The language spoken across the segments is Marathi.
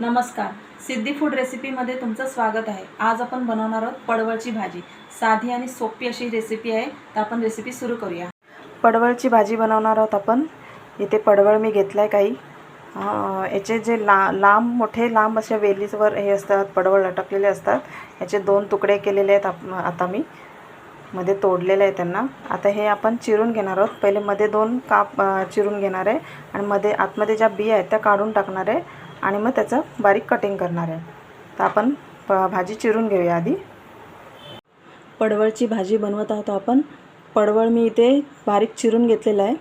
नमस्कार. सिद्धी फूड रेसिपीमध्ये तुमचं स्वागत आहे. आज आपण बनवणार आहोत पडवळची भाजी. साधी आणि सोपी अशी रेसिपी आहे. तर आपण रेसिपी सुरू करूया. पडवळची भाजी बनवणार आहोत आपण. इथे पडवळ मी घेतलं आहे काही याचे जे ला लांब मोठे लांब अशा वेलीवर हे असतात पडवळ लटकलेले असतात. याचे दोन तुकडे केलेले आहेत आप आता मी. मध्ये तोडलेलं आहे त्यांना. आता हे आपण चिरून घेणार आहोत. पहिले मध्ये दोन काप चिरून घेणार आहे. आणि मध्ये आतमध्ये ज्या बिया आहेत त्या काढून टाकणार आहे. आणि मग त्याचं बारीक कटिंग करणार आहे. तर आपण प भाजी चिरून घेऊया आधी. पडवळची भाजी बनवत आहोत आपण. पडवळ मी इथे बारीक चिरून घेतलेलं आहे.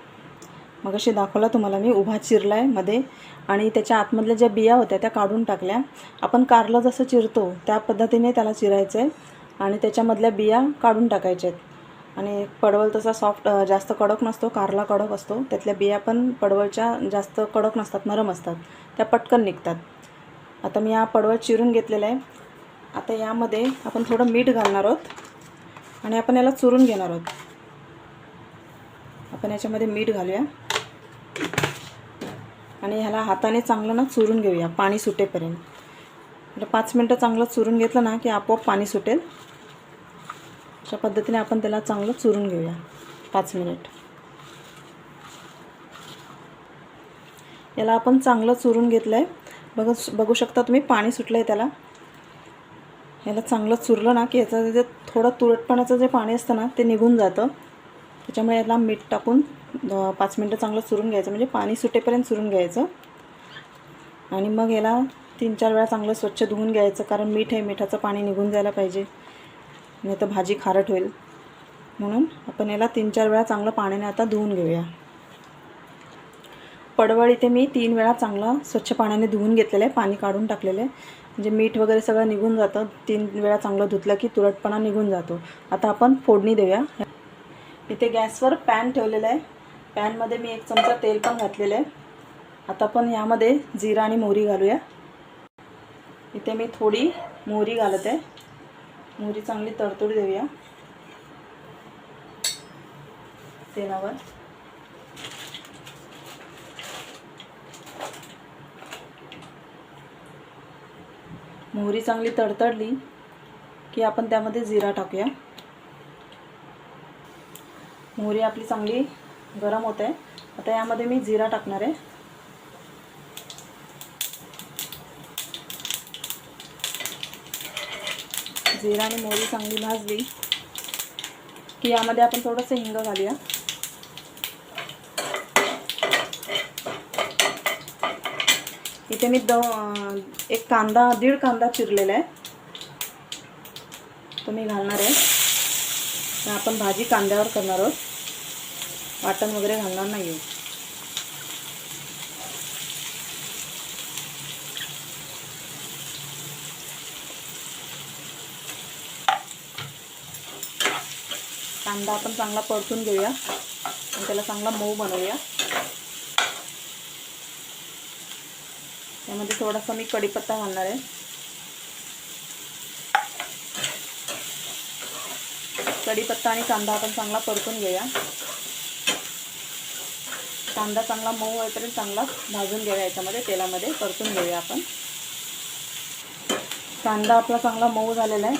मग अशी दाखवला तुम्हाला मी उभा चिरला आहे मध्ये. आणि त्याच्या आतमधल्या ज्या बिया होत्या त्या काढून टाकल्या. आपण कारलं जसं चिरतो त्या पद्धतीने त्याला चिरायचं आहे आणि त्याच्यामधल्या बिया काढून टाकायच्या आहेत आणि पडवळ तसा सॉफ्ट जास्त कडक नसतो कारला कडक असतो. त्यातल्या बिया पण पडवळच्या जास्त कडक नसतात नरम असतात. त्या पटकन निघतात. आता मी हा पडवळ चिरून घेतलेला आहे. आता यामध्ये आपण थोडं मीठ घालणार आहोत आणि आपण याला चुरून घेणार आहोत. आपण याच्यामध्ये मीठ घालूया. आणि ह्याला हाताने चांगलं ना चुरून घेऊया पाणी सुटेपर्यंत. म्हणजे पाच मिनटं चांगलं चुरून घेतलं ना की आपोआप पाणी सुटेल. अशा पद्धतीने आपण त्याला चांगलं चुरून घेऊया. पाच मिनिट. याला आपण चांगलं चुरून घेतलं आहे बघ बघू शकता तुम्ही पाणी सुटलं आहे त्याला. याला चांगलं चुरलं ना की याचं जे थोडं तुरटपणाचं जे पाणी असतं ना ते निघून जातं. त्याच्यामुळे याला मीठ टाकून पाच मिनटं चांगलं चुरून घ्यायचं. म्हणजे पाणी सुटेपर्यंत चुरून घ्यायचं. आणि मग याला तीन चार वेळा चांगलं स्वच्छ धुवून घ्यायचं कारण मीठ आहे मिठाचं पाणी निघून जायला पाहिजे. नाही तर भाजी खारट होईल. म्हणून आपण याला तीन चार वेळा चांगलं पाण्याने आता धुवून घेऊया. पडवळ इथे मी तीन वेळा चांगला स्वच्छ पाण्याने धुवून घेतलेलं आहे पाणी काढून टाकलेलं आहे. म्हणजे मीठ वगैरे सगळं निघून जातं. तीन वेळा चांगलं धुतलं की तुरटपणा निघून जातो. आता आपण फोडणी देऊया. इथे गॅसवर पॅन ठेवलेला आहे. पॅनमध्ये मी एक चमचा तेल पण घातलेलं आहे. आता आपण यामध्ये जिरा आणि मोहरी घालूया. इथे मी थोडी मोहरी घालत. आहे मोहरी चांगली तडतोड देऊया. तेलावर. मोहरी चांगली तडतडली की आपण त्यामध्ये जिरा टाकूया. मोहरी आपली चांगली गरम होत आहे. आता यामध्ये मी जिरा टाकणार आहे. जिरा आणि मोहरी चांगली भाजली की यामध्ये आपण थोडंसं हिंग घालूया. इथे मी द एक कांदा दीड कांदा चिरलेला आहे. तो मी घालणार आहे. आपण भाजी कांद्यावर करणार आहोत. वाटण वगैरे घालणार नाही आहे कांदा आपण चांगला परतून घेऊया. आणि त्याला चांगला मऊ बनवूया. त्यामध्ये थोडासा मी कढीपत्ता घालणार आहे. कढीपत्ता आणि कांदा आपण चांगला परतून घेऊया. कांदा चांगला मऊ होईपर्यंत चांगला भाजून घेऊया याच्यामध्ये तेलामध्ये परतून घेऊया आपण. कांदा आपला चांगला मऊ झालेला आहे.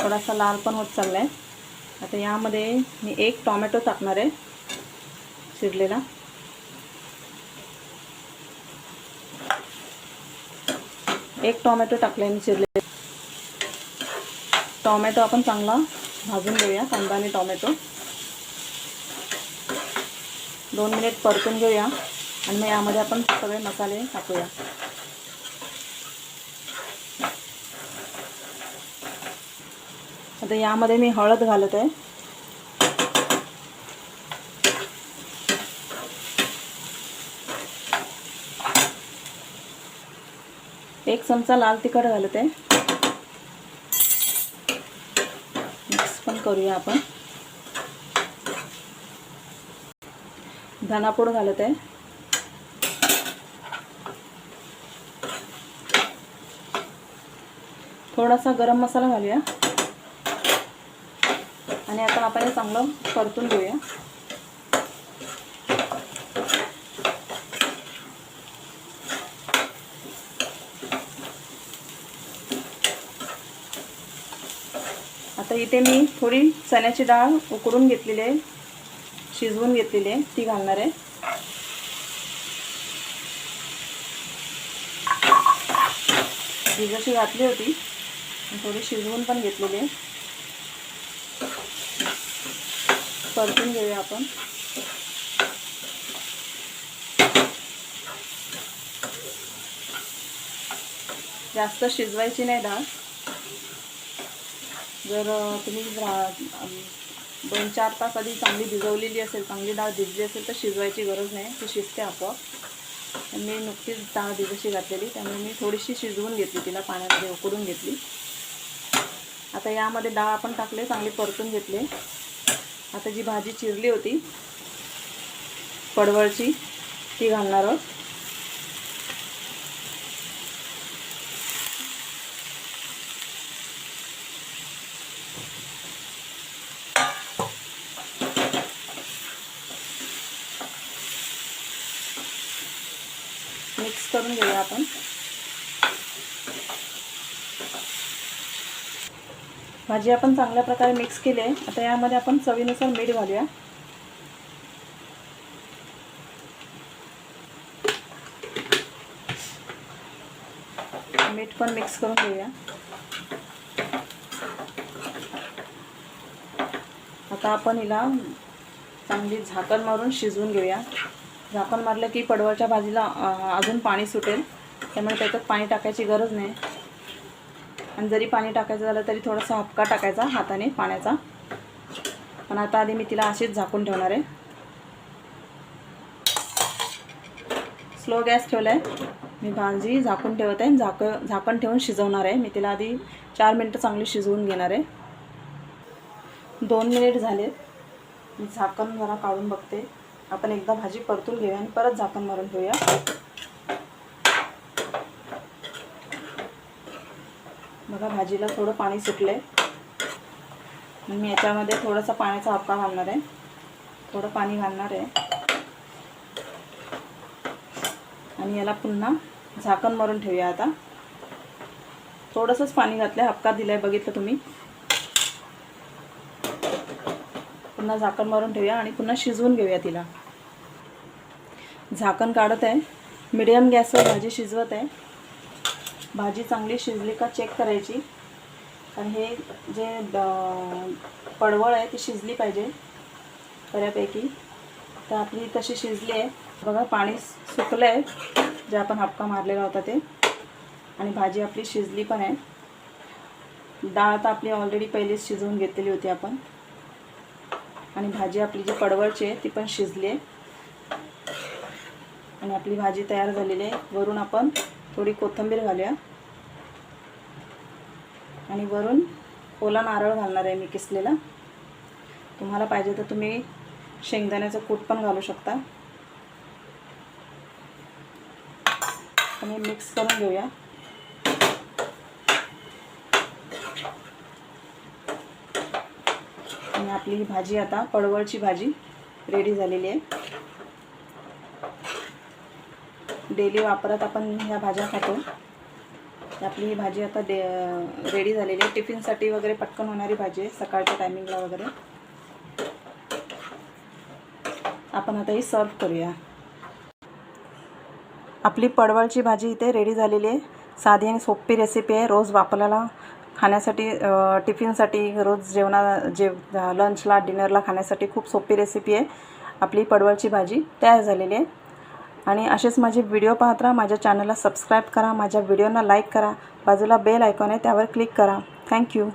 थोडासा लाल पण होत चालला आहे आता यामध्ये मी एक टॉमॅटो टाकणार आहे चिरलेला एक टॉमॅटो टाकले मी चिरले टॉमॅटो आपण चांगला भाजून घेऊया कांदा आणि टॉमॅटो. दोन मिनिट परतून घेऊया आणि मग यामध्ये आपण सगळे मसाले टाकूया. आता यामध्ये मी हळद घालत आहे. एक चमचा लाल तिखट घालत. आहे मिक्स पण करूया आपण. धनापूड घालत. आहे थोडासा गरम मसाला घालूया. आणि आता आपण हे चांगलं परतून घेऊया. आता इथे मी थोडी चण्याची डाळ उकडून घेतलेली आहे. शिजवून घेतलेली आहे. ती घालणार आहे. ही जशी घातली होती थोडी शिजवून पण घेतलेली आहे. परतून घेऊया आपण. जास्त शिजवायची नाही डाळ. जर तुम्ही दोन चार तास आधी चांगली भिजवलेली असेल चांगली डाळ भिजली असेल तर शिजवायची गरज नाही. ती शिजते आपोआप. मी नुकतीच डाळ भिजशी घातलेली. त्यामुळे मी थोडीशी शिजवून घेतली तिला पाण्यामध्ये उकडून घेतली. आता यामध्ये डाळ आपण टाकले चांगली परतून घेतले. आता जी भाजी चिरली होती पडवळची ती घालणार आहोत. मिक्स करून घेऊया आपण. भाजी आपण चांगल्या प्रकारे मिक्स केली आहे आता यामध्ये आपण चवीनुसार मीठ घालूया. मीठ पण मिक्स करून घेऊया. आता आपण हिला चांगली झाकण मारून शिजवून घेऊया. झाकण मारलं की पडवळच्या भाजीला अजून पाणी सुटेल. त्यामुळे त्याच्यात पाणी टाकायची गरज नाही. आणि जरी पाणी टाकायचं झालं तरी थोडासा हपका टाकायचा हाताने पाण्याचा. पण आता आधी मी तिला अशीच झाकून ठेवणार आहे. स्लो गॅस ठेवला आहे मी भाजी झाकून ठेवत आहे. झाक झाकण ठेवून शिजवणार आहे. मी तिला आधी चार मिनटं चांगली शिजवून घेणार आहे. दोन मिनिट झाले. मी झाकण जरा काढून बघते. आपण एकदा भाजी परतून घेऊया आणि परत झाकण मारून ठेवूया. बघा भाजीला थोडं पाणी सुटलं आहे मी याच्यामध्ये थोडासा पाण्याचा हपका घालणार आहे. थोडं पाणी घालणार आहे. आणि याला पुन्हा झाकण मारून ठेवूया आता. थोडंसंच पाणी घातलं आहे हपका दिला आहे बघितलं तुम्ही. पुन्हा झाकण मारून ठेवूया आणि पुन्हा शिजवून घेऊया तिला. झाकण काढत आहे. मिडियम गॅसवर भाजी शिजवत आहे. भाजी चांगली शिजली का चेक करायची. कारण हे जे द- पडवळ आहे ती शिजली पाहिजे बऱ्यापैकी. तर आपली तशी शिजली आहे. बघा पाणी सुकलं आहे जे आपण हपका मारलेला होता ते. आणि भाजी आपली शिजली पण आहे. डाळ तर आपली ऑलरेडी पहिलीच शिजवून घेतलेली होती आपण. आणि भाजी आपली जी पडवळची आहे ती पण शिजली आहे. आणि आपली भाजी तयार झालेली आहे. वरून आपण थोडी कोथिंबीर घालूया. आणि वरून ओला नारळ घालणार आहे मी किसलेला. तुम्हाला पाहिजे तर तुम्ही शेंगदाण्याचं कूट पण घालू शकता. आणि मिक्स करून घेऊया. आणि आपली ही भाजी आता पडवळची भाजी रेडी झालेली आहे. डेली वापरत आपण ह्या भाज्या खातो. आपली ही भाजी आता डे रेडी झालेली आहे. टिफिनसाठी वगैरे पटकन होणारी भाजी आहे सकाळच्या टायमिंगला वगैरे. आपण आता ही सर्व करूया. आपली पडवळची भाजी इथे रेडी झालेली आहे. साधी आणि सोपी रेसिपी आहे. रोज वापरायला खाण्यासाठी टिफिनसाठी रोज जेवणा जे लंचला डिनरला खाण्यासाठी खूप सोपी रेसिपी आहे. आपली पडवळची भाजी तयार झालेली आहे. आणि असेच माझे व्हिडिओ पाहत राहा माझ्या चॅनलला सबस्क्राईब करा माझ्या व्हिडिओना लाईक करा बाजूला बेल आयकॉन आहे त्यावर क्लिक करा. थँक्यू